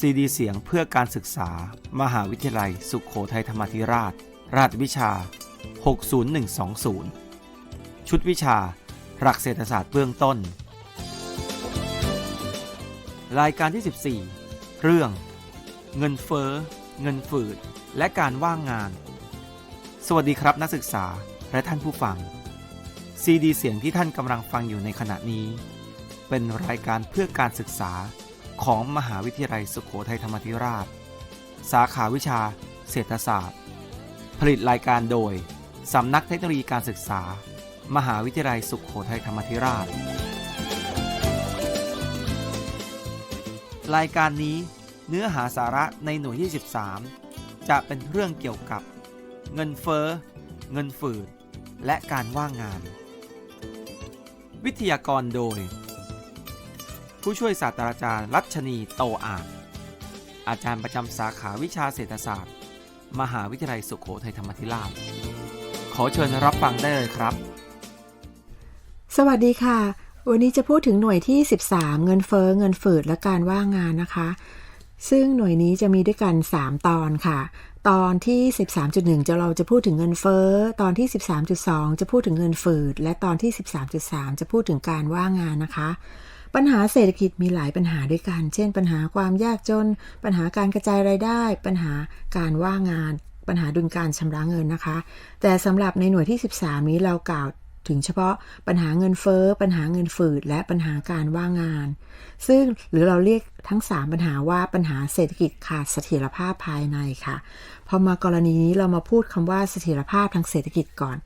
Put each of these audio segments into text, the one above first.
ซีดีเสียงเพื่อการศึกษา มหาวิทยาลัย สุขโขทัยธรรมาธิราช ราชวิชา 60120 ชุดวิชา หลักเศรษฐศาสตร์เบื้องต้น รายการที่ 14 เรื่อง เงินเฟ้อ เงินฝืด และการว่างงาน สวัสดีครับนักศึกษาและท่านผู้ฟัง ซีดีเสียงที่ท่านกำลังฟังอยู่ในขณะนี้ เป็นรายการเพื่อการศึกษา ของมหาวิทยาลัยสุโขทัยธรรมธิราช สาขาวิชา เศรษฐศาสตร์ ผลิตรายการโดย สำนักเทคโนโลยีการศึกษา มหาวิทยาลัยสุโขทัยธรรมธิราช รายการนี้เนื้อหาสาระในหน่วยที่13จะเป็นเรื่องเกี่ยวกับ เงินเฟ้อ เงินฝืด และการว่างงาน วิทยากรโดย ผู้ช่วยศาสตราจารย์รัชนีโตอาจอาจารย์ประจำสาขาวิชาเศรษฐศาสตร์ มหาวิทยาลัยสุโขทัยธรรมธิราช ขอเชิญรับฟังได้เลยครับ สวัสดีค่ะ วันนี้จะพูดถึงหน่วยที่ 13 เงินเฟ้อเงินฝืดและการว่างงานนะคะ ซึ่งหน่วยนี้จะมีด้วยกัน 3 ตอนค่ะ ตอนที่ 13.1 จะเราจะพูดถึงเงินเฟ้อ ตอนที่ 13.2 จะพูดถึงเงินฝืด และตอนที่ 13.3 จะพูดถึงการว่างงานนะคะ ปัญหาเศรษฐกิจมีหลายปัญหาด้วยกัน เช่น ปัญหาความยากจน ปัญหาการกระจายรายได้ ปัญหาการว่างงาน ปัญหาดุลการชำระเงินนะคะ แต่สำหรับในหน่วยที่ 13 นี้เรากล่าวถึงเฉพาะปัญหาเงินเฟ้อ ปัญหาเงินฝืด และปัญหาการว่างงาน ซึ่งหรือเราเรียกทั้ง 3 ปัญหาว่าปัญหาเศรษฐกิจขาดเสถียรภาพภายในค่ะ พอมากรณีนี้เรามาพูดคำว่าเสถียรภาพทางเศรษฐกิจก่อน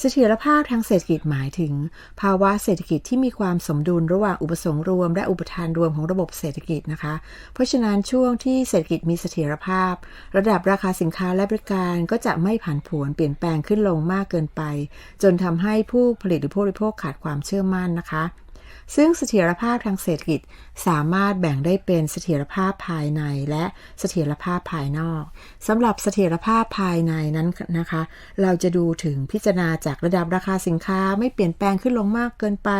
เสถียรภาพทางเศรษฐกิจหมายถึง ภาวะเศรษฐกิจที่มีความสมดุลระหว่างอุปสงค์รวม และอุปทานรวมของระบบเศรษฐกิจนะคะ เพราะฉะนั้นช่วงที่เศรษฐกิจมีเสถียรภาพ ระดับราคาสินค้าและบริการก็จะไม่ผันผวนเปลี่ยนแปลงขึ้นลงมากเกินไป จนทำให้ผู้ผลิตหรือผู้บริโภคขาดความเชื่อมั่นนะคะ ซึ่งเสถียรภาพทางเศรษฐกิจสามารถแบ่งได้เป็นเสถียรภาพภายในและเสถียรภาพภายนอกสำหรับเสถียรภาพภายในนั้นนะคะ เราจะดูถึงพิจารณาจากระดับราคาสินค้าไม่เปลี่ยนแปลงขึ้นลงมากเกินไป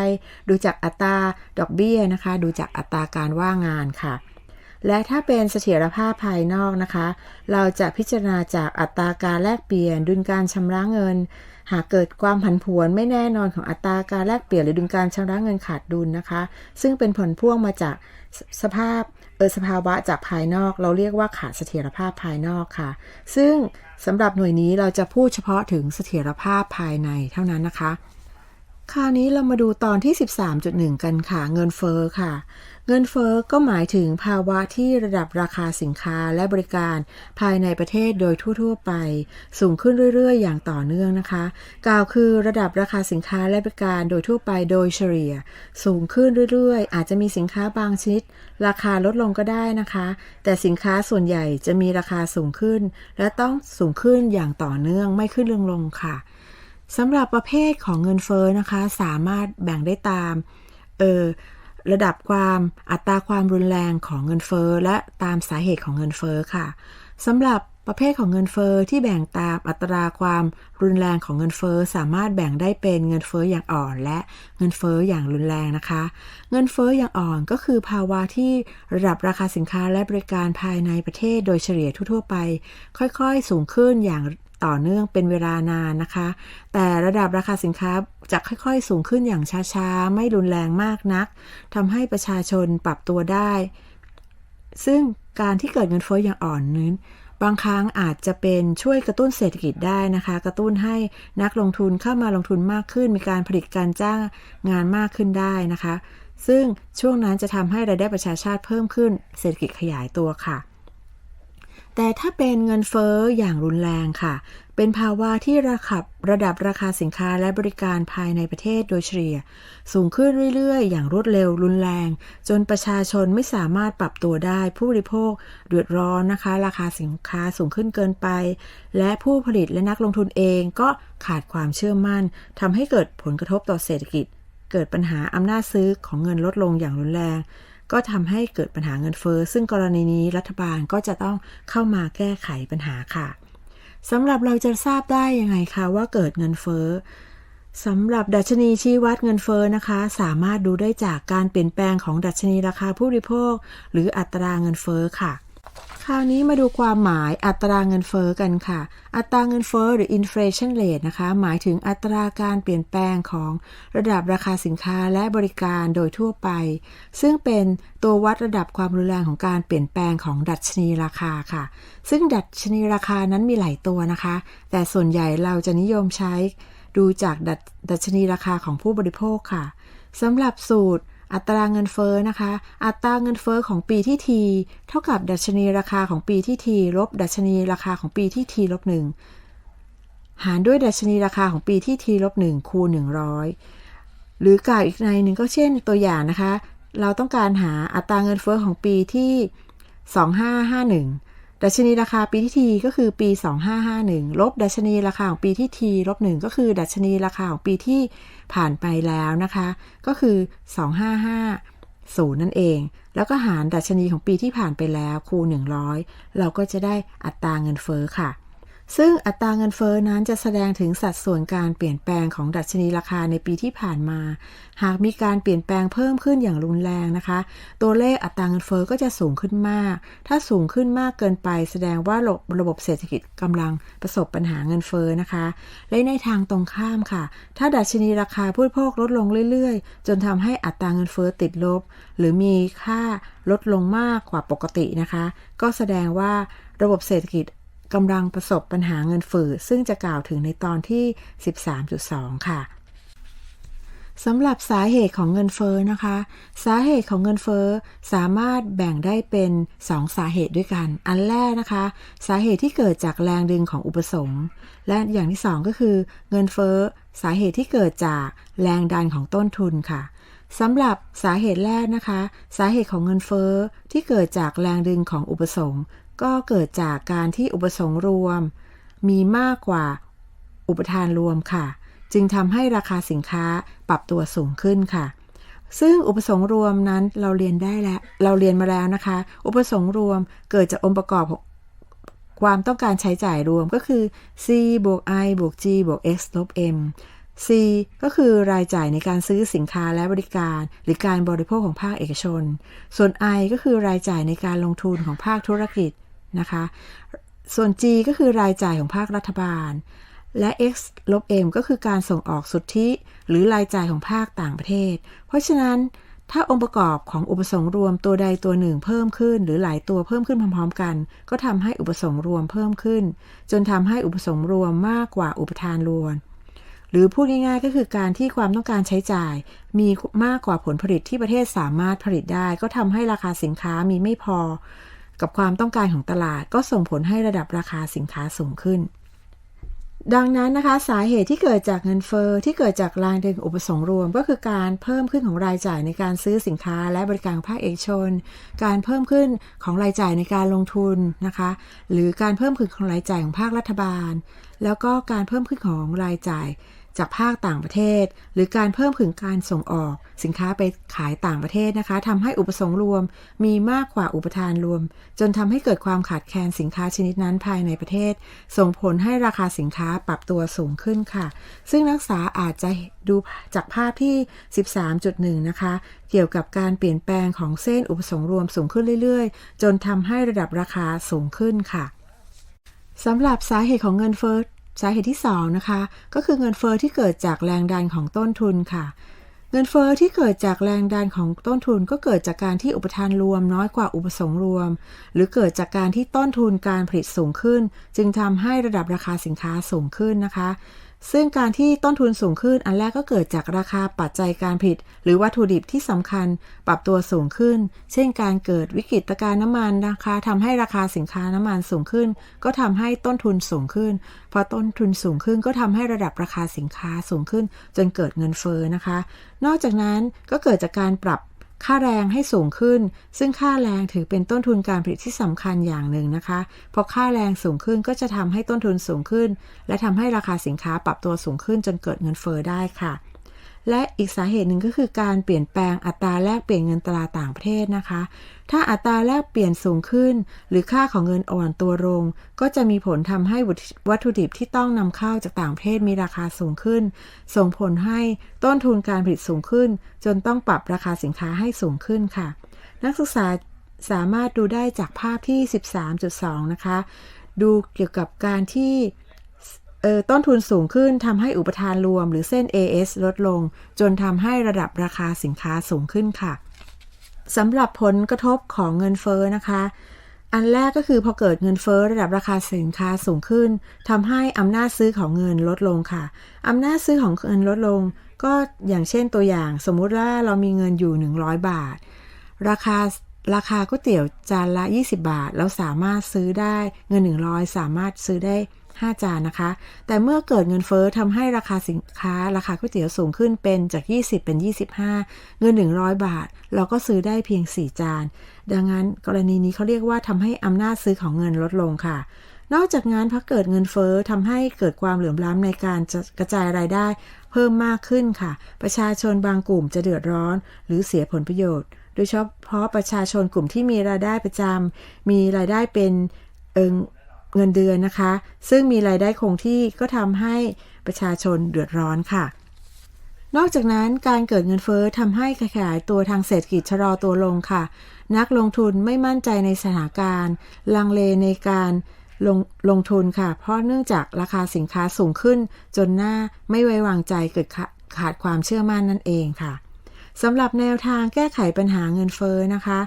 ดูจากอัตราดอกเบี้ยนะคะ ดูจากอัตราการว่างงานค่ะ และถ้าเป็นเสถียรภาพภายนอกนะคะ เราจะพิจารณาจากอัตราการแลกเปลี่ยนดุลการชำระเงิน หากเกิดความผันผวนไม่แน่นอนของอัตราการแลกเปลี่ยนหรือดุลการชำระเงินขาดดุลนะคะ ซึ่งเป็นผลพ่วงมาจากสภาพเออสภาวะจากภายนอก เราเรียกว่าขาดเสถียรภาพภายนอกค่ะ ซึ่งสำหรับหน่วยนี้เราจะพูดเฉพาะถึงเสถียรภาพภายในเท่านั้นนะคะ คราวนี้เรามาดูตอนที่ 13.1 กันค่ะ เงินเฟอ้อค่ะ เงินเฟอ้อก็หมายถึงภาวะที่ระดับราคาสินค้าและบริการภายในประเทศโดยทั่ว ๆ ไป สูงขึ้นเรื่อย ๆ อย่างต่อเนื่องนะคะ กล่าวคือระดับราคาสินค้าและบริการโดยทั่วไปโดยเฉลี่ย สูงขึ้นเรื่อย ๆ อาจจะมีสินค้าบางชนิด ราคาลดลงก็ได้นะคะ แต่สินค้าส่วนใหญ่จะมีราคาสูงขึ้น และต้องสูงขึ้นอย่างต่อเนื่องไม่ขึ้นลงลงค่ะสำหรับประเภทของเงินเฟ้อนะคะ สามารถแบ่งได้ตามเออ ระดับความอัตราความรุนแรงของเงินเฟ้อและตามสาเหตุของเงินเฟ้อค่ะสำหรับประเภทของเงินเฟ้อที่แบ่งตามอัตราความรุนแรงของเงินเฟ้อสามารถแบ่งได้เป็นเงินเฟ้ออย่างอ่อนและเงินเฟ้ออย่างรุนแรงนะคะ เงินเฟ้ออย่างอ่อนก็คือภาวะที่ระดับราคาสินค้าและบริการภายในประเทศโดยเฉลี่ยทั่วๆไป ค่อยๆ สูงขึ้นอย่าง ต่อเนื่องเป็นเวลานานนะคะ แต่ระดับราคาสินค้าจะค่อยๆ สูงขึ้นอย่างช้าๆ ไม่รุนแรงมากนักทำให้ประชาชนปรับตัวได้ ซึ่งการที่เกิดเงินเฟ้ออย่างอ่อนนั้นบางครั้งอาจจะเป็นช่วยกระตุ้นเศรษฐกิจได้นะคะ กระตุ้นให้นักลงทุนเข้ามาลงทุนมากขึ้น มีการผลิตการจ้างงานมากขึ้นได้นะคะ ซึ่งช่วงนั้นจะทำให้รายได้ประชาชาติเพิ่มขึ้น เศรษฐกิจขยายตัวค่ะ แต่ถ้าเป็นเงินเฟ้ออย่างรุนแรงค่ะ เป็นภาวะที่ระขับระดับราคาสินค้าและบริการภายในประเทศโดยเฉลี่ย สูงขึ้นเรื่อยๆ อย่างรวดเร็วรุนแรง จนประชาชนไม่สามารถปรับตัวได้ ผู้บริโภคเดือดร้อนนะคะ ราคาสินค้าสูงขึ้นเกินไป และผู้ผลิตและนักลงทุนเองก็ขาดความเชื่อมั่นทำให้เกิดผลกระทบต่อเศรษฐกิจ เกิดปัญหาอำนาจซื้อของเงินลดลงอย่างรุนแรง ก็ทำให้เกิดปัญหาเงินเฟอ้อซึ่งกรณีนี้รัฐบาลก็จะต้องเข้ามาแก้ไขปัญหาค่ะสำหรับเราจะทราบได้ยังไงคะว่าเกิดเงินเฟ้อสำหรับดัชนีชี้วัดเงินเฟ้อนะคะ สามารถดูได้จากการเปลี่ยนแปลงของดัชนีราคาผู้บริโภค หรืออัตราเงินเฟ้อค่ะ ราวนี้มาดูความหมายอัตราเงินเฟ้อกันค่ะ อัตราเงินเฟ้อหรือ inflation rate นะคะ หมายถึงอัตราการเปลี่ยนแปลงของระดับราคาสินค้าและบริการโดยทั่วไป ซึ่งเป็นตัววัดระดับความรุนแรงของการเปลี่ยนแปลงของดัชนีราคาค่ะ ซึ่งดัชนีราคานั้นมีหลายตัวนะคะ แต่ส่วนใหญ่เราจะนิยมใช้ดูจากดดัชนีราคาของผู้บริโภคค่ะสำหรับสูตร อัตราเงินเฟ้อนะคะ อัตราเงินเฟ้อของปีที่ t เท่ากับดัชนีราคาของปีที่ t ลบ ดัชนีราคาของปีที่ t ลบหนึ่งหารด้วยดัชนีราคาของปีที่ t ลบหนึ่งคูณ100หรือกล่าวอีกในหนึ่งก็เช่นตัวอย่างนะคะ เราต้องการหาอัตราเงินเฟ้อของปีที่ 2551 ดัชนีราคาปีที่ t ก็คือปี 2551 ลบดัชนีราคาของปีที่ t ลบ1ก็คือดัชนีราคาของปีที่ผ่านไปแล้วนะคะ ก็คือ 2550 นั่นเอง แล้วก็หารดัชนีของปีที่ผ่านไปแล้วคูณ 100 เราก็จะได้อัตราเงินเฟ้อค่ะ ซึ่งอัตราเงินเฟ้อนั้นจะแสดงถึงสัดส่วนการเปลี่ยนแปลงของดัชนีราคาในปีที่ผ่านมา หากมีการเปลี่ยนแปลงเพิ่มขึ้นอย่างรุนแรงนะคะ ตัวเลขอัตราเงินเฟ้อก็จะสูงขึ้นมาก ถ้าสูงขึ้นมากเกินไป แสดงว่าระบบระบบเศรษฐกิจกำลังประสบปัญหาเงินเฟ้อนะคะ และในทางตรงข้ามค่ะ ถ้าดัชนีราคาผู้บริโภคลดลงเรื่อยๆ จนทำให้อัตราเงินเฟ้อติดลบ หรือมีค่าลดลงมากกว่าปกตินะคะ ก็แสดงว่าระบบเศรษฐกิจ กำลังประสบปัญหาเงินฝืดซึ่งจะกล่าวถึงในตอนที่ 13.2 ค่ะสำหรับสาเหตุของเงินเฟ้อนะคะ สาเหตุของเงินเฟ้อสามารถแบ่งได้เป็น 2 สาเหตุด้วยกัน อันแรกนะคะ สาเหตุที่เกิดจากแรงดึงของอุปสงค์และอย่างที่ 2 ก็คือ เงินเฟ้อสาเหตุที่เกิดจากแรงดันของต้นทุนค่ะสำหรับสาเหตุแรกนะคะ สาเหตุของเงินเฟ้อที่เกิดจากแรงดึงของอุปสงค์ ก็เกิดจากการที่อุปสงค์รวม มีมากกว่าอุปทานรวมค่ะ จึงทำให้ราคาสินค้าปรับตัวสูงขึ้นค่ะ ซึ่งอุปสงค์รวมนั้นเราเรียนได้แล้วเราเรียนมาแล้วนะคะ อุปสงค์รวมเกิดจากองค์ประกอบของความต้องการใช้จ่ายรวมก็คือ C บวก I บวก G บวก X ลบ M C ก็คือรายจ่ายในการซื้อสินค้าและบริการ หรือการบริโภคของภาคเอกชน ส่วน I ก็คือรายจ่ายในการลงทุนของภาคธุรกิจ นะคะ ส่วน G ก็คือรายจ่ายของภาครัฐบาล และ X ลบ M ก็คือการส่งออกสุทธิ หรือรายจ่ายของภาคต่างประเทศ เพราะฉะนั้นถ้าองค์ประกอบของอุปสงค์รวมตัวใดตัวหนึ่งเพิ่มขึ้น หรือหลายตัวเพิ่มขึ้นพร้อมๆกัน ก็ทำให้อุปสงค์รวมเพิ่มขึ้น จนทำให้อุปสงค์รวมมากกว่าอุปทานรวม หรือพูดง่ายๆก็คือการที่ความต้องการใช้จ่าย มีมากกว่าผลผลิตที่ประเทศสามารถผลิตได้ ก็ทำให้ราคาสินค้ามีไม่พอ กับความต้องการของตลาดก็ส่งผลให้ระดับราคาสินค้าสูงขึ้น ดังนั้นนะคะสาเหตุที่เกิดจากเงินเฟอ้อที่เกิดจากแรงดึงอุปสงค์รวม ก็คือการเพิ่มขึ้นของรายจ่ายในการซื้อสินค้าและบริการภาคเอกชน การเพิ่มขึ้นของรายจ่ายในการลงทุนนะคะ หรือการเพิ่มขึ้นของรายจ่ายของภาครัฐบาล แล้วก็การเพิ่มขึ้นของรายจ่าย จากภาคต่างประเทศ หรือการเพิ่มขึ้นการส่งออก สินค้าไปขายต่างประเทศนะคะทำให้อุปสงค์รวมมีมากกว่าอุปทานรวม จนทำให้เกิดความขาดแคลนสินค้าชนิดนั้นภายในประเทศ ส่งผลให้ราคาสินค้าปรับตัวสูงขึ้นค่ะ ซึ่งนักศึกษาอาจจะดูจากภาพที่ 13.1 นะคะ เกี่ยวกับการเปลี่ยนแปลงของเส้นอุปสงค์รวมสูงขึ้นเรื่อยๆ จนทำให้ระดับราคาสูงขึ้นค่ะสำหรับสาเหตุของเงินเฟ้อ สาเหตุที่2นะคะก็คือเงินเฟอ้อที่เกิดจากแรงดันของต้นทุนค่ะ เงินเฟอ้อที่เกิดจากแรงดันของต้นทุน ก็เกิดจากการที่อุปทานรวมน้อยกว่าอุปสงค์รวม หรือเกิดจากการที่ต้นทุนการผลิตสูงขึ้น จึงทำให้ระดับราคาสินค้าสูงขึ้นนะคะ ซึ่งการที่ต้นทุนสูงขึ้นอันแรกก็เกิดจากราคาปัจจัยการผลิต หรือวัตถุดิบที่สำคัญปรับตัวสูงขึ้น เช่นการเกิดวิกฤตการณ์น้ำมันนะคะทำให้ราคาสินค้าน้ำมันสูงขึ้น ก็ทำให้ต้นทุนสูงขึ้น พอต้นทุนสูงขึ้นก็ทำให้ระดับราคาสินค้าสูงขึ้น จนเกิดเงินเฟ้อนะคะ นอกจากนั้นก็เกิดจากการปรับ ค่าแรงให้สูงขึ้น ซึ่งค่าแรงถือเป็นต้นทุนการผลิตที่สำคัญอย่างหนึ่งนะคะพอค่าแรงสูงขึ้นก็จะทำให้ต้นทุนสูงขึ้น และทำให้ราคาสินค้าปรับตัวสูงขึ้นจนเกิดเงินเฟ้อได้ค่ะ และอีกสาเหตุหนึ่งก็คือการเปลี่ยนแปลงอัตราแลกเปลี่ยนเงินตราต่างประเทศนะคะ ถ้าอัตราแลกเปลี่ยนสูงขึ้น หรือค่าของเงินอ่อนตัวลง ก็จะมีผลทำให้วัตถุดิบที่ต้องนำเข้าจากต่างประเทศมีราคาสูงขึ้น ส่งผลให้ต้นทุนการผลิตสูงขึ้น จนต้องปรับราคาสินค้าให้สูงขึ้นค่ะ นักศึกษาสามารถดูได้จากภาพที่ 13.2 นะคะ ดูเกี่ยวกับการที่ ต้นทุนสูงขึ้นทำให้อุปทานรวมหรือเส้น AS ลดลง จนทำให้ระดับราคาสินค้าสูงขึ้นค่ะสำหรับผลกระทบของเงินเฟ้อนะคะ อันแรกก็คือพอเกิดเงินเฟ้อระดับราคาสินค้าสูงขึ้นทำให้อำนาจซื้อของเงินลดลงค่ะอำนาจซื้อของเงินลดลง ก็อย่างเช่นตัวอย่าง สมมุติว่าเรามีเงินอยู่ 100 บาท ราคาราคาก๋วยเตี๋ยวจานละ 20 บาท เราสามารถซื้อได้เงิน 100 สามารถซื้อได้ 5 จานนะคะ แต่เมื่อเกิดเงินเฟ้อทำให้ราคาสินค้า ราคาก๋วยเตี๋ยวสูงขึ้นเป็นจาก 20 เป็น 25 เงิน 100 บาท เราก็ซื้อได้เพียง 4 จาน ดังนั้นกรณีนี้เขาเรียกว่าทำให้อำนาจซื้อของเงินลดลงค่ะนอกจากนั้นพอเกิดเงินเฟ้อทำให้เกิดความเหลื่อมล้ำในการกระจายรายได้ เพิ่มมากขึ้นค่ะ ประชาชนบางกลุ่มจะเดือดร้อน หรือเสียผลประโยชน์ โดยเฉพาะประชาชนกลุ่มที่มีรายได้ประจำมีรายได้เป็นเอิง เงินเดือนนะคะ ซึ่งมีรายได้คงที่ก็ทำให้ประชาชนเดือดร้อนค่ะ นอกจากนั้นการเกิดเงินเฟ้อทำให้ขยายตัวทางเศรษฐกิจชะลอตัวลงค่ะ นักลงทุนไม่มั่นใจในสถานการณ์ ลังเลในการลงลงทุนค่ะ เพราะเนื่องจากราคาสินค้าสูงขึ้น จนหน้าไม่ไว้วางใจเกิดขาดความเชื่อมั่นนั่นเองค่ะสำหรับแนวทางแก้ไขปัญหาเงินเฟ้อนะคะ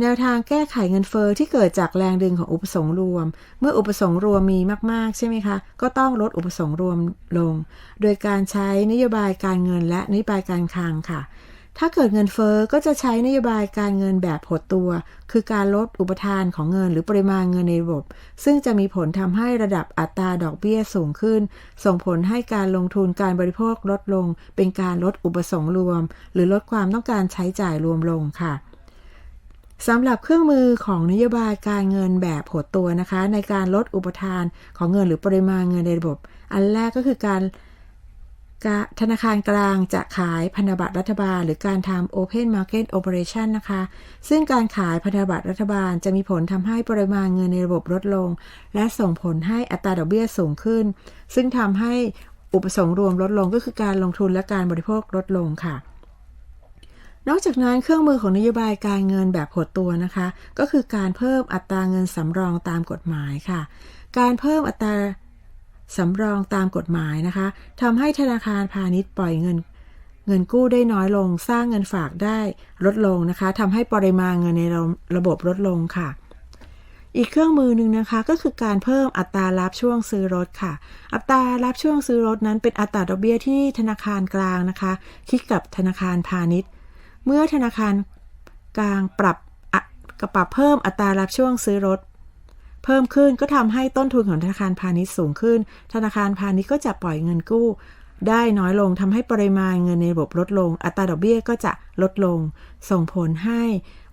แนวทางแก้ไขเงินเฟอ้อที่เกิดจากแรงดึงของอุปสงค์รวม เมื่ออุปสงค์รวมมีมาก ๆ ใช่ไหมคะ ก็ต้องลดอุปสงค์รวมลง โดยการใช้นโยบายการเงินและนโยบายการคลังค่ะ ถ้าเกิดเงินเฟอ้อก็จะใช้นโยบายการเงินแบบหดตัว คือการลดอุปทานของเงินหรือปริมาณเงินในระบบ ซึ่งจะมีผลทำให้ระดับอัตราดอกเบี้ยสูงขึ้น ส่งผลให้การลงทุนการบริโภคลดลง เป็นการลดอุปสงค์รวม หรือลดความต้องการใช้จ่ายรวมลงค่ะ สำหรับเครื่องมือของนโยบายการเงินแบบหดตัวนะคะ ในการลดอุปทานของเงินหรือปริมาณเงินในระบบ อันแรกก็คือการธนาคารกลางจะขายพันธบัตรรัฐบาล หรือการทำ Open Market Operation นะคะ ซึ่งการขายพันธบัตรรัฐบาลจะมีผลทำให้ปริมาณเงินในระบบลดลง และส่งผลให้อัตราดอกเบี้ยสูงขึ้น ซึ่งทำให้อุปสงค์รวมลดลงก็คือการลงทุนและการบริโภคลดลงค่ะ นอกจากนั้นเครื่องมือของนโยบายการเงินแบบหดตัวนะคะ ก็คือการเพิ่มอัตราเงินสำรองตามกฎหมายค่ะ การเพิ่มอัตราสำรองตามกฎหมายนะคะทำให้ธนาคารพาณิชย์ปล่อยเงินเงินกู้ได้น้อยลง สร้างเงินฝากได้ลดลงนะคะทำให้ปริมาณเงินในระบบลดลงค่ะ อีกเครื่องมือหนึ่งนะคะก็คือการเพิ่มอัตรารับช่วงซื้อรถค่ะ อัตรารับช่วงซื้อรถนั้นเป็นอัตราดอกเบี้ยที่ธนาคารกลางนะคะ คิดกับธนาคารพาณิชย์ เมื่อธนาคารกลางปรับกระปรับเพิ่มอัตรารับช่วงซื้อรถ เพิ่มขึ้นก็ทำให้ต้นทุนของธนาคารพาณิชย์สูงขึ้น ธนาคารพาณิชย์ก็จะปล่อยเงินกู้ ได้น้อยลงทำให้ปริมาณเงินในระบบลดลง อัตราดอกเบี้ยก็จะลดลง ส่งผลให้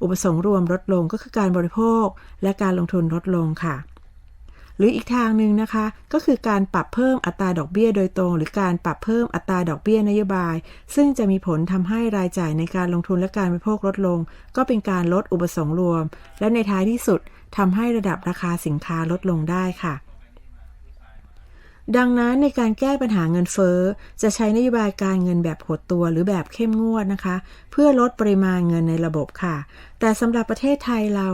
อุปสงค์รวมลดลงก็คือการบริโภคและการลงทุนลดลงค่ะ หรืออีกทางหนึ่งนะคะ ก็คือการปรับเพิ่มอัตราดอกเบี้ยโดยตรง หรือการปรับเพิ่มอัตราดอกเบี้ยนโยบาย ซึ่งจะมีผลทำให้รายจ่ายในการลงทุนและการบริโภคลดลง ก็เป็นการลดอุปสงค์รวม และในท้ายที่สุดทำให้ระดับราคาสินค้าลดลงได้ค่ะดังนั้นในการแก้ปัญหาเงินเฟ้อ จะใช้นโยบายการเงินแบบหดตัวหรือแบบเข้มงวดนะคะ เพื่อลดปริมาณเงินในระบบค่ะ แต่สำหรับประเทศไทยเรา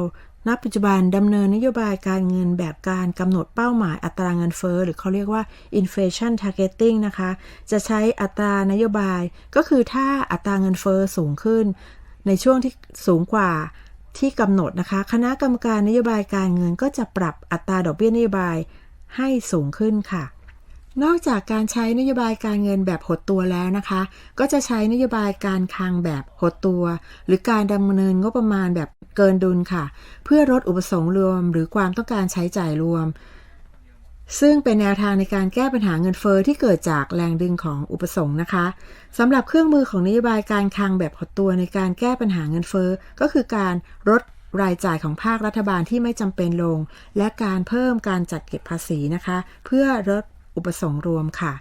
ณปัจจุบันดำเนินนโยบายการเงินแบบการกำหนดเป้าหมายอัตราเงินเฟ้อหรือเขาเรียกว่า inflation targeting นะคะ จะใช้อัตรานโยบายก็คือถ้าอัตราเงินเฟ้อสูงขึ้น ในช่วงที่สูงกว่าที่กำหนดนะคะ คณะกรรมการนโยบายการเงินก็จะปรับอัตราดอกเบี้ยนโยบายให้สูงขึ้นค่ะ นอกจากการใช้นโยบายการเงินแบบหดตัวแล้วนะคะ ก็จะใช้นโยบายการคลังแบบหดตัว หรือการดำเนินงบประมาณแบบเกินดุลค่ะ เพื่อลดอุปสงค์รวม หรือความต้องการใช้จ่ายรวม ซึ่งเป็นแนวทางในการแก้ปัญหาเงินเฟอ้อที่เกิดจากแรงดึงของอุปสงค์นะคะสำหรับเครื่องมือของนโยบายการคลังแบบหดตัวในการแก้ปัญหาเงินเฟอ้อก็คือการลดรายจ่ายของภาครัฐบาลที่ไม่จำเป็นลง และการเพิ่มการจัดเก็บภาษีนะคะ เพื่อลด อุปสงค์รวมค่ะ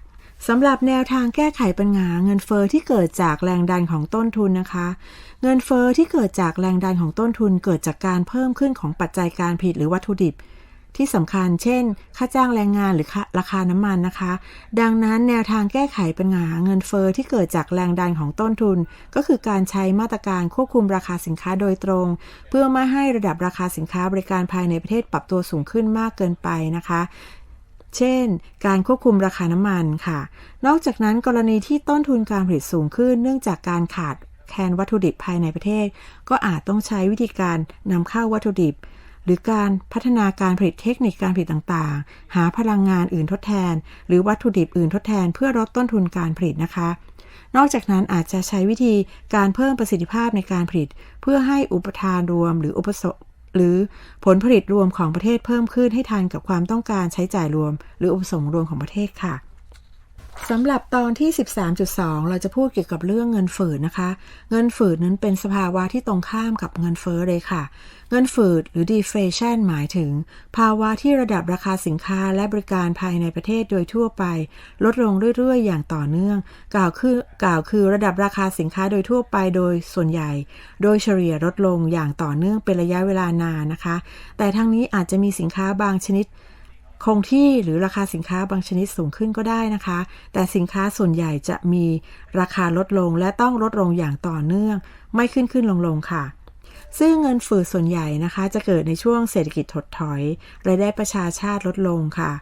สำหรับแนวทางแก้ไขปัญหาเงินเฟอ้อที่เกิดจากแรงดันของต้นทุนนะคะ เงินเฟอ้อที่เกิดจากแรงดันของต้นทุน เกิดจากการเพิ่มขึ้นของปัจจัยการผลิตหรือวัตถุดิบ ที่สำคัญ เช่น ค่าจ้างแรงงานหรือราคาน้ำมันนะคะ ดังนั้นแนวทางแก้ไขปัญหาเงินเฟอ้อที่เกิดจากแรงดันของต้นทุน ก็คือการใช้มาตรการควบคุมราคาสินค้าโดยตรง เพื่อไม่ให้ระดับราคาสินค้าบริการภายในประเทศปรับตัวสูงขึ้นมากเกินไปนะคะ เช่น การควบคุมราคาน้ำมันค่ะ นอกจากนั้นกรณีที่ต้นทุนการผลิตสูงขึ้น เนื่องจากการขาดแคลนวัตถุดิบภายในประเทศ ก็อาจต้องใช้วิธีการนำเข้าวัตถุดิบ หรือการพัฒนาการผลิตเทคนิคการผลิตต่างๆ หาพลังงานอื่นทดแทน หรือวัตถุดิบอื่นทดแทน เพื่อลดต้นทุนการผลิตนะคะนอกจากนั้นอาจจะใช้วิธีการเพิ่มประสิทธิภาพในการผลิต เพื่อให้อุปทานรวมหรืออุปสงค์ หรือผลผลิตรวมของประเทศเพิ่มขึ้นให้ทันกับความต้องการใช้จ่ายรวม หรืออุปสงค์รวมของประเทศค่ะ สำหรับตอนที่ 13.2 เราจะพูดเกี่ยวกับเรื่องเงินฝืดนะคะ เงินฝืดนั้นเป็นสภาวะที่ตรงข้ามกับเงินเฟ้อเลยค่ะ เงินฝืดหรือ deflation หมายถึง ภาวะที่ระดับราคาสินค้าและบริการภายในประเทศโดยทั่วไป ลดลงเรื่อย ๆ อย่างต่อเนื่อง กล่าวคือกล่าวคือระดับราคาสินค้าโดยทั่วไปโดยส่วนใหญ่ โดยเฉลี่ยลดลงอย่างต่อเนื่องเป็นระยะเวลานานนะคะ แต่ทั้งนี้อาจจะมีสินค้าบางชนิด คงที่หรือราคาสินค้าบางชนิดสูงขึ้นก็ได้นะคะ แต่สินค้าส่วนใหญ่จะมีราคาลดลงและต้องลดลงอย่างต่อเนื่อง ไม่ขึ้นขึ้นลงลงค่ะ ซึ่งเงินฝืดส่วนใหญ่นะคะ จะเกิดในช่วงเศรษฐกิจถดถอยรายได้ประชาชาติลดลงค่ะ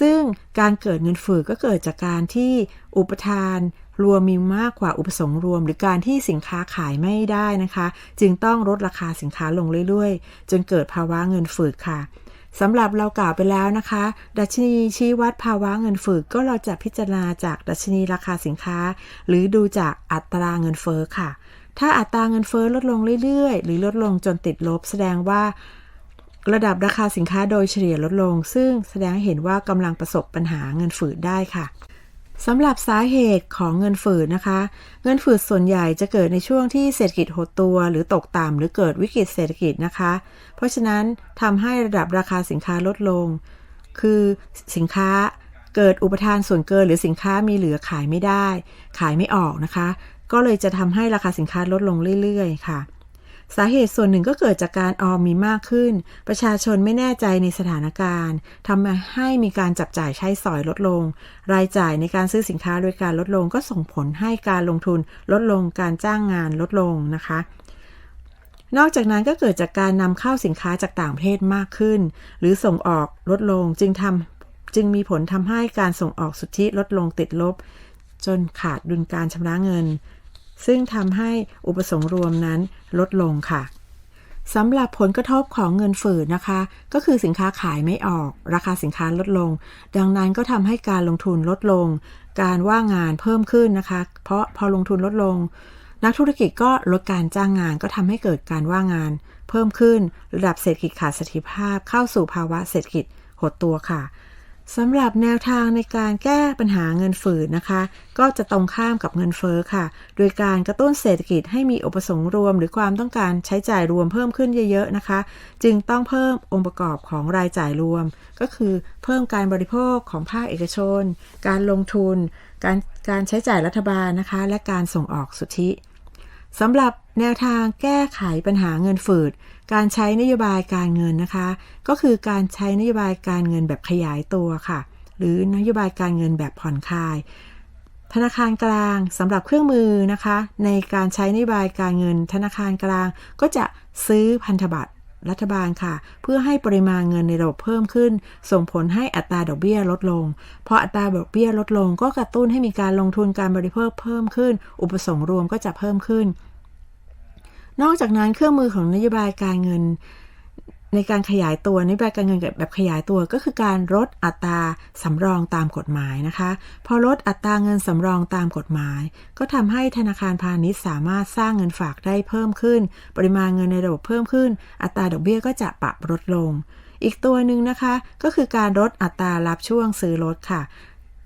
ซึ่งการเกิดเงินฝืดก็เกิดจากการที่อุปทานรวมมีมากกว่าอุปสงค์รวม หรือการที่สินค้าขายไม่ได้นะคะ จึงต้องลดราคาสินค้าลงเรื่อยๆ จนเกิดภาวะเงินฝืดค่ะ สำหรับเรากล่าวไปแล้วนะคะ ดัชนีชี้วัดภาวะเงินฝืดก็เราจะพิจารณาจากดัชนีราคาสินค้า หรือดูจากอัตราเงินเฟ้อค่ะ ถ้าอัตราเงินเฟ้อลดลงเรื่อยๆ หรือลดลงจนติดลบ แสดงว่าระดับราคาสินค้าโดยเฉลี่ยลดลง ซึ่งแสดงให้เห็นว่ากำลังประสบปัญหาเงินฝืดได้ค่ะ สำหรับสาเหตุของเงินฝืดนะคะ เงินฝืดส่วนใหญ่จะเกิดในช่วงที่เศรษฐกิจหดตัวหรือตกต่ำหรือเกิดวิกฤตเศรษฐกิจนะคะ เพราะฉะนั้นทำให้ระดับราคาสินค้าลดลง คือสินค้าเกิดอุปทานส่วนเกินหรือสินค้ามีเหลือขายไม่ได้ ขายไม่ออกนะคะ ก็เลยจะทำให้ราคาสินค้าลดลงเรื่อย ๆ ค่ะ สาเหตุส่วนหนึ่งก็เกิดจากการออมมีมากขึ้น ประชาชนไม่แน่ใจในสถานการณ์ทำให้มีการจับจ่ายใช้สอยลดลง รายจ่ายในการซื้อสินค้าโดยการลดลง ก็ส่งผลให้การลงทุนลดลงการจ้างงานลดลงนะคะนอกจากนั้นก็เกิดจากการนำเข้าสินค้าจากต่างประเทศมากขึ้น หรือส่งออกลดลงจึงทำจึงมีผลทำให้การส่งออกสุทธิลดลงติดลบ จนขาดดุลการชำระเงิน ซึ่งทำให้อุปสงค์รวมนั้นลดลงค่ะสำหรับผลกระทบของเงินฝืดนะคะ ก็คือสินค้าขายไม่ออก ราคาสินค้าลดลง ดังนั้นก็ทำให้การลงทุนลดลง การว่างงานเพิ่มขึ้นนะคะ เพราะพอลงทุนลดลง นักธุรกิจก็ลดการจ้างงานก็ทำให้เกิดการว่างงาน เพิ่มขึ้นระดับเศรษฐกิจขาดเสถียรภาพเข้าสู่ภาวะเศรษฐกิจหดตัวค่ะ สำหรับแนวทางในการแก้ปัญหาเงินฝืดนะคะ ก็จะตรงข้ามกับเงินเฟ้อค่ะ โดยการกระตุ้นเศรษฐกิจให้มีอุปสงค์รวม หรือความต้องการใช้จ่ายรวมเพิ่มขึ้นเยอะๆนะคะ จึงต้องเพิ่มองค์ประกอบของรายจ่ายรวม ก็คือเพิ่มการบริโภคของภาคเอกชน การลงทุน การการใช้จ่ายรัฐบาลนะคะ และการส่งออกสุทธิ สำหรับแนวทางแก้ไขปัญหาเงินฝืด การใช้นโยบายการเงินนะคะ ก็คือการใช้นโยบายการเงินแบบขยายตัวค่ะ หรือนโยบายการเงินแบบผ่อนคลาย ธนาคารกลางสำหรับเครื่องมือนะคะ ในการใช้นโยบายการเงิน ธนาคารกลางก็จะซื้อพันธบัตร รัฐบาลค่ะ เพื่อให้ปริมาณเงินในระบบเพิ่มขึ้น ส่งผลให้อัตราดอกเบี้ยลดลง พออัตราดอกเบี้ยลดลง ก็กระตุ้นให้มีการลงทุนการบริโภคเพิ่มขึ้น อุปสงค์รวมก็จะเพิ่มขึ้น นอกจากนั้นเครื่องมือของนโยบายการเงิน ในการขยายตัวนโยบายการเงินแบบขยายตัวก็คือการลดอัตราสำรองตามกฎหมายนะคะ พอลดอัตราเงินสำรองตามกฎหมาย ก็ทำให้ธนาคารพาณิชย์สามารถสร้างเงินฝากได้เพิ่มขึ้น ปริมาณเงินในระบบเพิ่มขึ้น อัตราดอกเบี้ยก็จะปรับลดลง อีกตัวหนึ่งนะคะ ก็คือการลดอัตรารับช่วงซื้อรถค่ะ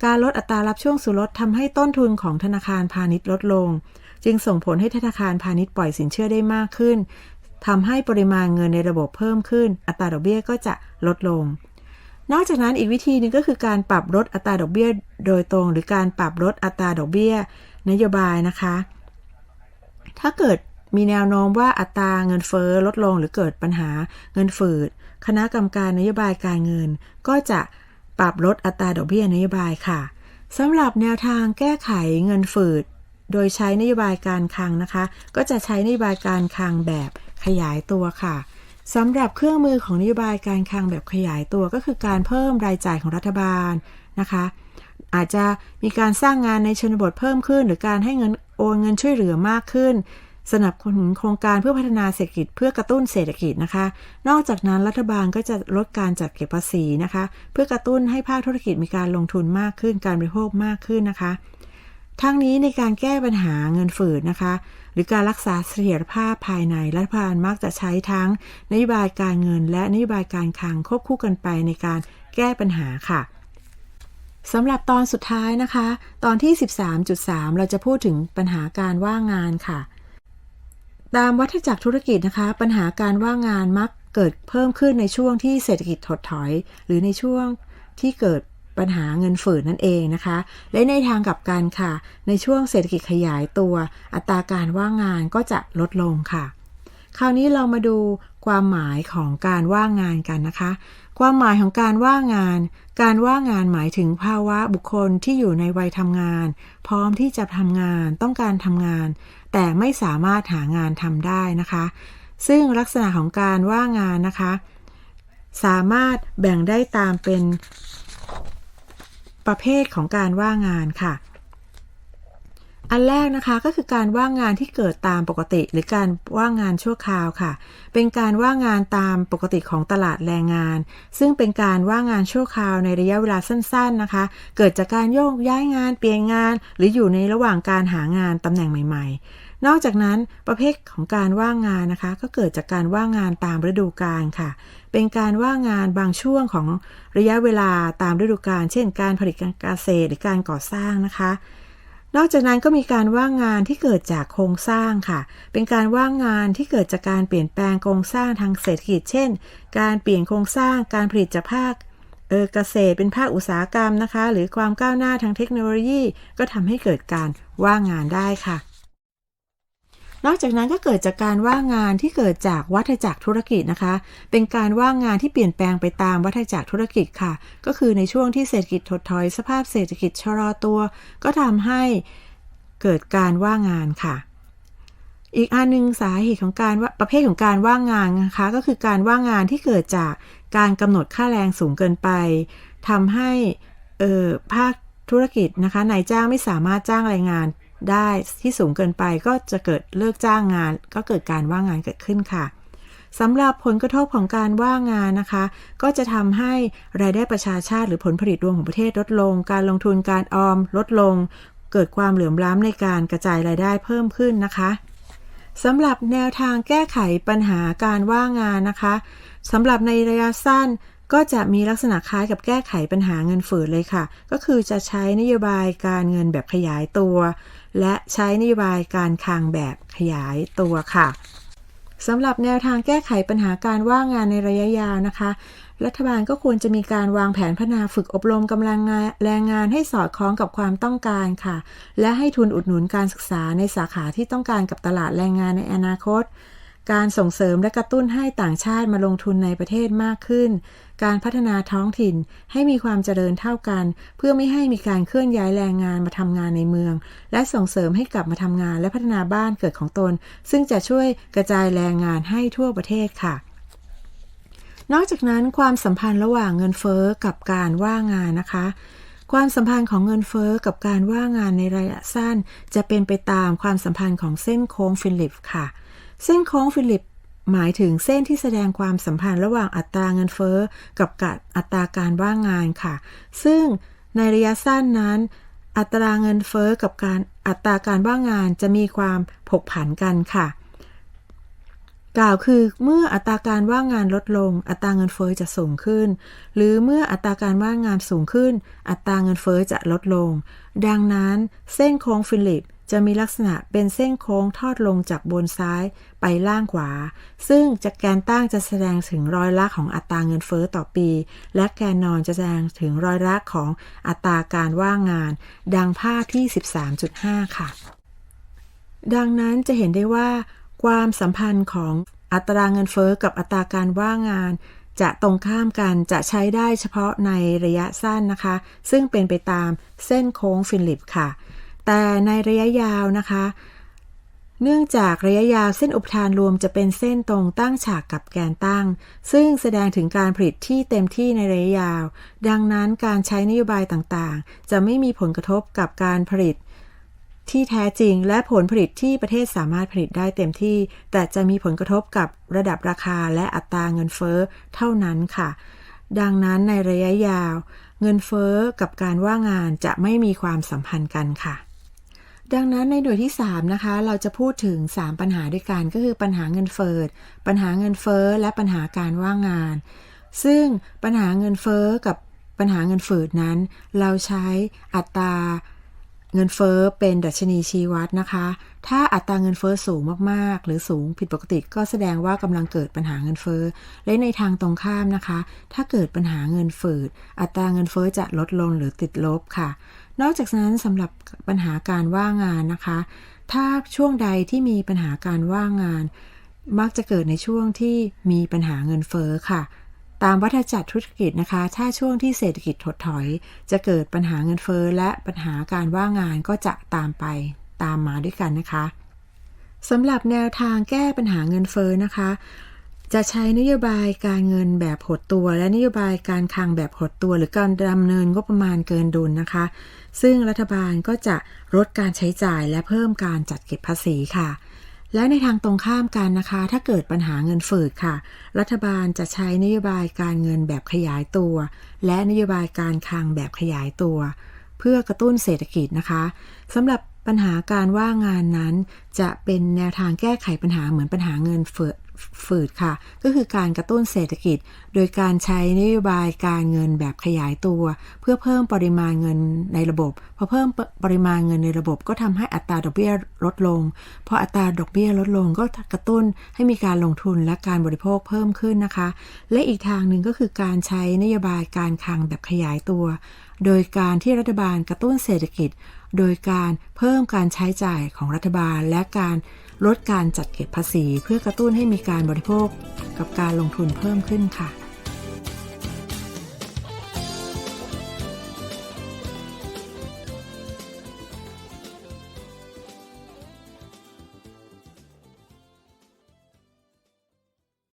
การลดอัตรารับช่วงซื้อรถทำให้ต้นทุนของธนาคารพาณิชย์ลดลง จึงส่งผลให้ธนาคารพาณิชย์ปล่อยสินเชื่อได้มากขึ้น ทำให้ปริมาณเงินในระบบเพิ่มขึ้น อัตราดอกเบี้ยก็จะลดลง นอกจากนั้นอีกวิธีหนึ่งก็คือการปรับลดอัตราดอกเบี้ยโดยตรง หรือการปรับลดอัตราดอกเบี้ย นโยบายนะคะ ถ้าเกิดมีแนวโน้มว่าอัตราเงินเฟ้อลดลงหรือเกิดปัญหาเงินฝืด คณะกรรมการนโยบายการเงิน ก็จะปรับลดอัตราดอกเบี้ยนโยบายค่ะสำหรับแนวทางแก้ไขเงินฝืด โดยใช้นโยบายการคลังนะคะ ก็จะใช้นโยบายการคลังแบบ ขยายตัวค่ะสำหรับเครื่องมือของนโยบายการคลังแบบขยายตัวก็คือการเพิ่มรายจ่ายของรัฐบาลนะคะ อาจจะมีการสร้างงานในชนบทเพิ่มขึ้น หรือการให้เงินโอนเงินช่วยเหลือมากขึ้น สนับสนุนโครงการเพื่อพัฒนาเศรษฐกิจเพื่อกระตุ้นเศรษฐกิจนะคะ นอกจากนั้นรัฐบาลก็จะลดการจัดเก็บภาษีนะคะ เพื่อกระตุ้นให้ภาคธุรกิจมีการลงทุนมากขึ้น การบริโภคมากขึ้นนะคะทั้งนี้ในการแก้ปัญหาเงินฝืดนะคะ รือการรักษาเสถียรภาพภายในรัฐบาลมักจะใช้ทั้งนโยบายการเงิน และนโยบายการคลังควบคู่กันไปในการแก้ปัญหาค่ะสำหรับตอนสุดท้ายนะคะ ตอนที่ 13.3 เราจะพูดถึงปัญหาการว่างงานค่ะ ตามวัฏจักรธุรกิจนะคะ ปัญหาการว่างงานมักเกิดเพิ่มขึ้นในช่วงที่เศรษฐกิจถดถอย หรือในช่วงที่เกิด ปัญหาเงินฝืดนั่นเองนะคะ และในทางกลับกันค่ะ ในช่วงเศรษฐกิจขยายตัว อัตราการว่างงานก็จะลดลงค่ะ คราวนี้เรามาดูความหมายของการว่างงานกันนะคะ ความหมายของการว่างงาน การว่างงานหมายถึงภาวะบุคคลที่อยู่ในวัยทำงาน พร้อมที่จะทำงาน ต้องการทำงาน แต่ไม่สามารถหางานทำได้นะคะ ซึ่งลักษณะของการว่างงานนะคะ สามารถแบ่งได้ตามเป็น ประเภทของการว่างงานค่ะ อันแรกนะคะก็คือการว่างงานที่เกิดตามปกติ หรือการว่างงานชั่วคราวค่ะ เป็นการว่างงานตามปกติของตลาดแรงงาน ซึ่งเป็นการว่างงานชั่วคราวในระยะเวลาสั้น ๆนะคะ เกิดจากการโยกย้ายงานเปลี่ยนงาน หรืออยู่ในระหว่างการหางานตำแหน่งใหม่ ๆนอกจากนั้นประเภทของการว่างงานนะคะ ก็เกิดจากการว่างงานตามฤดูกาลค่ะ เป็นการว่างงานบางช่วงของระยะเวลาตามฤดูกาลเช่น การผลิตการเกษตรหรือการก่อสร้างนะคะ นอกจากนั้นก็มีการว่างงานที่เกิดจากโครงสร้างค่ะ เป็นการว่างงานที่เกิดจากการเปลี่ยนแปลงโครงสร้างทางเศรษฐกิจ เช่น การเปลี่ยนโครงสร้าง การผลิตจากภาคเออเกษตรเป็นภาคอุตสาหกรรมนะคะ หรือความก้าวหน้าทางเทคโนโลยี ก็ทำให้เกิดการว่างงานได้ค่ะ นอกจากนั้นก็เกิดจากการว่างงานที่เกิดจากวัฏจักรธุรกิจนะคะ เป็นการว่างงานที่เปลี่ยนแปลงไปตามวัฏจักรธุรกิจค่ะ ก็คือในช่วงที่เศรษฐกิจถดถอย สภาพเศรษฐกิจชะลอตัว ก็ทำให้เกิดการว่างงานค่ะอีกอันหนึ่งสาเหตุของการว่าประเภทของการว่างงานนะคะก็คือการว่างงานที่เกิดจากการกำหนดค่าแรงสูงเกินไปทำให้ภาคธุรกิจนะคะนายจ้างไม่สามารถจ้างแรงงาน ได้ที่สูงเกินไปก็จะเกิดเลิกจ้างงาน ก็เกิดการว่างงานเกิดขึ้นค่ะสำหรับผลกระทบของการว่างงานนะคะ ก็จะทำให้รายได้ประชาชาติหรือผลผลิตรวมของประเทศลดลง การลงทุนการออมลดลง เกิดความเหลื่อมล้ำในการกระจายรายได้เพิ่มขึ้นนะคะสำหรับแนวทางแก้ไขปัญหาการว่างงานนะคะสำหรับในระยะสั้นก็จะมีลักษณะคล้ายกับแก้ไขปัญหาเงินฝืดเลยค่ะ ก็คือจะใช้นโยบายการเงินแบบขยายตัว และใช้นโยบายการคลังแบบขยายตัวค่ะสำหรับแนวทางแก้ไขปัญหาการว่างงานในระยะยาวนะคะ รัฐบาลก็ควรจะมีการวางแผนพัฒนาฝึกอบรมกำลังงานแรงงานให้สอดคล้องกับความต้องการค่ะ และให้ทุนอุดหนุนการศึกษาในสาขาที่ต้องการกับตลาดแรงงานในอนาคต การส่งเสริมและกระตุ้นให้ต่างชาติมาลงทุนในประเทศมากขึ้น การพัฒนาท้องถิ่นให้มีความเจริญเท่ากัน เพื่อไม่ให้มีการเคลื่อนย้ายแรงงานมาทำงานในเมือง และส่งเสริมให้กลับมาทำงานและพัฒนาบ้านเกิดของตน ซึ่งจะช่วยกระจายแรงงานให้ทั่วประเทศค่ะนอกจากนั้นความสัมพันธ์ระหว่างเงินเฟ้อกับการว่างงานนะคะ ความสัมพันธ์ของเงินเฟ้อกับการว่างงานในระยะสั้น จะเป็นไปตามความสัมพันธ์ของเส้นโค้งฟิลิปค่ะ เส้นโค้งฟิลิปหมายถึงเส้นที่แสดงความสัมพันธ์ระหว่างอัตราเงินเฟ้อกับกับอัตราการว่างงานค่ะ ซึ่งในระยะสั้นนั้น อัตราเงินเฟ้อกับการอัตราการว่างงานจะมีความผกผันกันค่ะ กล่าวคือเมื่ออัตราการว่างงานลดลง อัตราเงินเฟ้อจะสูงขึ้น หรือเมื่ออัตราการว่างงานสูงขึ้น อัตราเงินเฟ้อจะลดลง ดังนั้นเส้นโค้งฟิลิป จะมีลักษณะเป็นเส้นโค้งทอดลงจากบนซ้ายไปล่างขวา ซึ่งจากแกนตั้งจะแสดงถึงร้อยละของอัตราเงินเฟ้อต่อปี และแกนนอนจะแสดงถึงร้อยละของอัตราการว่างงาน ดังภาพที่ 13.5 ค่ะ ดังนั้นจะเห็นได้ว่า ความสัมพันธ์ของอัตราเงินเฟ้อกับอัตราการว่างงานจะตรงข้ามกันจะใช้ได้เฉพาะในระยะสั้นนะคะ ซึ่งเป็นไปตามเส้นโค้งฟิลิปค่ะ แต่ในระยะยาวนะคะ เนื่องจากระยะยาวเส้นอุปทานรวมจะเป็นเส้นตรงตั้งฉากกับแกนตั้ง ซึ่งแสดงถึงการผลิตที่เต็มที่ในระยะยาว ดังนั้นการใช้นโยบายต่างๆ จะไม่มีผลกระทบกับการผลิตที่แท้จริงและผลผลิตที่ประเทศสามารถผลิตได้เต็มที่ แต่จะมีผลกระทบกับระดับราคาและอัตราเงินเฟ้อเท่านั้นค่ะ ดังนั้นในระยะยาว เงินเฟ้อกับการว่างงานจะไม่มีความสัมพันธ์กันค่ะ ดังนั้นในหน่วยที่ 3 นะคะ เราจะพูดถึง 3 ปัญหาด้วยกันก็คือปัญหาเงินเฟ้อปัญหาเงินเฟ้อและปัญหาการว่างงาน ซึ่งปัญหาเงินเฟ้อกับปัญหาเงินฝืดนั้น เราใช้อัตราเงินเฟ้อเป็นดัชนีชี้วัดนะคะ ถ้าอัตราเงินเฟ้อสูงมากๆ หรือสูงผิดปกติก็แสดงว่ากำลังเกิดปัญหาเงินเฟ้อ และในทางตรงข้ามนะคะ ถ้าเกิดปัญหาเงินฝืด อัตราเงินเฟ้อจะลดลงหรือติดลบค่ะ นอกจากนั้นสำหรับปัญหาการว่างงานนะคะ ถ้าช่วงใดที่มีปัญหาการว่างงาน มักจะเกิดในช่วงที่มีปัญหาเงินเฟ้อค่ะ ตามวัฏจักรธุรกิจนะคะ ถ้าช่วงที่เศรษฐกิจถดถอย จะเกิดปัญหาเงินเฟ้อและปัญหาการว่างงานก็จะตามไปตามมาด้วยกันนะคะสำหรับแนวทางแก้ปัญหาเงินเฟ้อนะคะ จะใช้นโยบายการเงินแบบหดตัว และนโยบายการคลังแบบหดตัว หรือการดำเนินงบประมาณเกินดุลนะคะ ซึ่งรัฐบาลก็จะลดการใช้จ่ายและเพิ่มการจัดเก็บภาษีค่ะ และในทางตรงข้ามกันนะคะ ถ้าเกิดปัญหาเงินฝืดค่ะ รัฐบาลจะใช้นโยบายการเงินแบบขยายตัว และนโยบายการคลังแบบขยายตัว เพื่อกระตุ้นเศรษฐกิจนะคะสำหรับปัญหาการว่างงานนั้น จะเป็นแนวทางแก้ไขปัญหาเหมือนปัญหาเงินฝืด ฝืดค่ะ ก็คือการกระตุ้นเศรษฐกิจ โดยการใช้นโยบายการเงินแบบขยายตัว เพื่อเพิ่มปริมาณเงินในระบบพอเพิ่มปริมาณเงินในระบบ ก็ทำให้อัตราดอกเบี้ยลดลงพออัตราดอกเบี้ยลดลงก็กระตุ้นให้มีการลงทุนและการบริโภคเพิ่มขึ้นนะคะ และอีกทางหนึ่งก็คือการใช้นโยบายการคลังแบบขยายตัว โดยการที่รัฐบาลกระตุ้นเศรษฐกิจ โดยการเพิ่มการใช้จ่ายของรัฐบาลและการ ลดการจัดเก็บภาษี เพื่อกระตุ้นให้มีการบริโภคกับการลงทุนเพิ่มขึ้นค่ะ